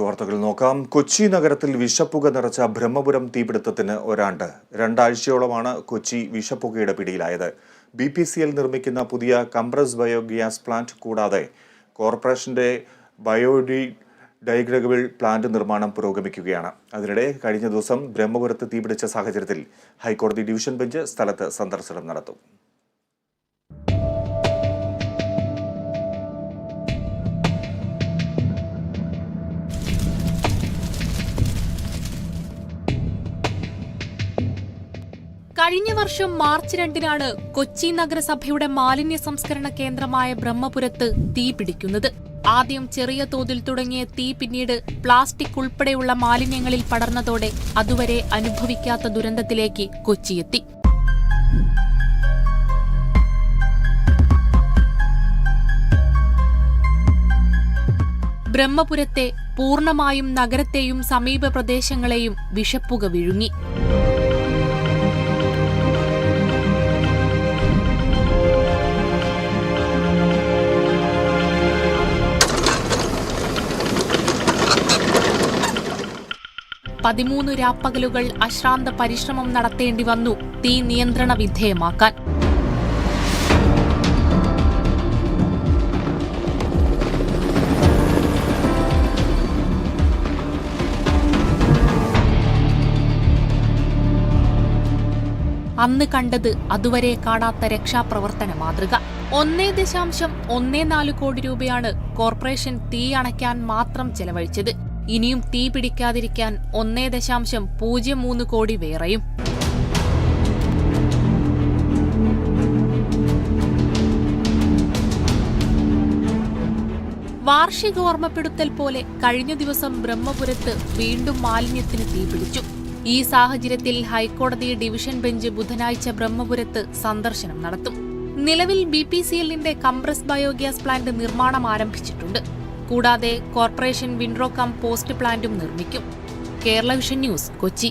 വാർത്തകൾ നോക്കാം. കൊച്ചി നഗരത്തിൽ വിഷപ്പുക നിറച്ച ബ്രഹ്മപുരം തീപിടുത്തത്തിന് ഒരാണ്ട്. രണ്ടാഴ്ചയോളമാണ് കൊച്ചി വിഷപ്പുകയുടെ പിടിയിലായത്. ബി പി സി എൽ നിർമ്മിക്കുന്ന പുതിയ കംപ്രസ് ബയോഗ്യാസ് പ്ലാന്റ് കൂടാതെ കോർപ്പറേഷന്റെ ബയോഡി ഡൈഗ്രഗബിൾ പ്ലാന്റ് നിർമ്മാണം പുരോഗമിക്കുകയാണ്. അതിനിടെ കഴിഞ്ഞ ദിവസം ബ്രഹ്മപുരത്ത് തീപിടിച്ച സാഹചര്യത്തിൽ ഹൈക്കോടതി ഡിവിഷൻ ബെഞ്ച് സ്ഥലത്ത് സന്ദർശനം നടത്തും. കഴിഞ്ഞ വർഷം മാർച്ച് രണ്ടിനാണ് കൊച്ചി നഗരസഭയുടെ മാലിന്യ സംസ്കരണ കേന്ദ്രമായ ബ്രഹ്മപുരത്ത് തീ പിടിക്കുന്നത്. ആദ്യം ചെറിയ തോതിൽ തുടങ്ങിയ തീ പിന്നീട് പ്ലാസ്റ്റിക് ഉൾപ്പെടെയുള്ള മാലിന്യങ്ങളിൽ പടർന്നതോടെ അതുവരെ അനുഭവിക്കാത്ത ദുരന്തത്തിലേക്ക് കൊച്ചിയെത്തി ബ്രഹ്മപുരത്തെ പൂർണമായും നഗരത്തെയും സമീപ പ്രദേശങ്ങളെയും വിഷപ്പുക വിഴുങ്ങി. പതിമൂന്ന് രാപ്പകലുകൾ അശ്രാന്ത പരിശ്രമം നടത്തേണ്ടി വന്നു. തീ നിയന്ത്രണ വിധേയമാക്കാൻ. അന്ന് കണ്ടത് അതുവരെ കാണാത്ത രക്ഷാപ്രവർത്തന മാതൃക. ഒന്നേ ദശാംശം ഒന്നേ നാല് കോടി രൂപയാണ് കോർപ്പറേഷൻ തീ അണയ്ക്കാൻ മാത്രം ചെലവഴിച്ചത്. ഇനിയും തീ പിടിക്കാതിരിക്കാൻ ഒന്നേ ദശാംശം പൂജ്യം മൂന്ന് കോടി വേറെയും. വാർഷിക ഓർമ്മപ്പെടുത്തൽ പോലെ കഴിഞ്ഞ ദിവസം ബ്രഹ്മപുരത്ത് വീണ്ടും മാലിന്യത്തിന് തീപിടിച്ചു ഈ സാഹചര്യത്തിൽ ഹൈക്കോടതി ഡിവിഷൻ ബെഞ്ച് ബുധനാഴ്ച ബ്രഹ്മപുരത്ത് സന്ദർശനം നടത്തും. നിലവിൽ ബി പി സി എല്ലിന്റെ കംപ്രസ് ബയോഗ്യാസ് പ്ലാന്റ് നിർമ്മാണം ആരംഭിച്ചിട്ടുണ്ട്. കൂടാതെ കോർപ്പറേഷൻ വിൻഡ്രോ കം പോസ്റ്റ് പ്ലാന്റും നിർമ്മിക്കും. Kerala vision news Kochi.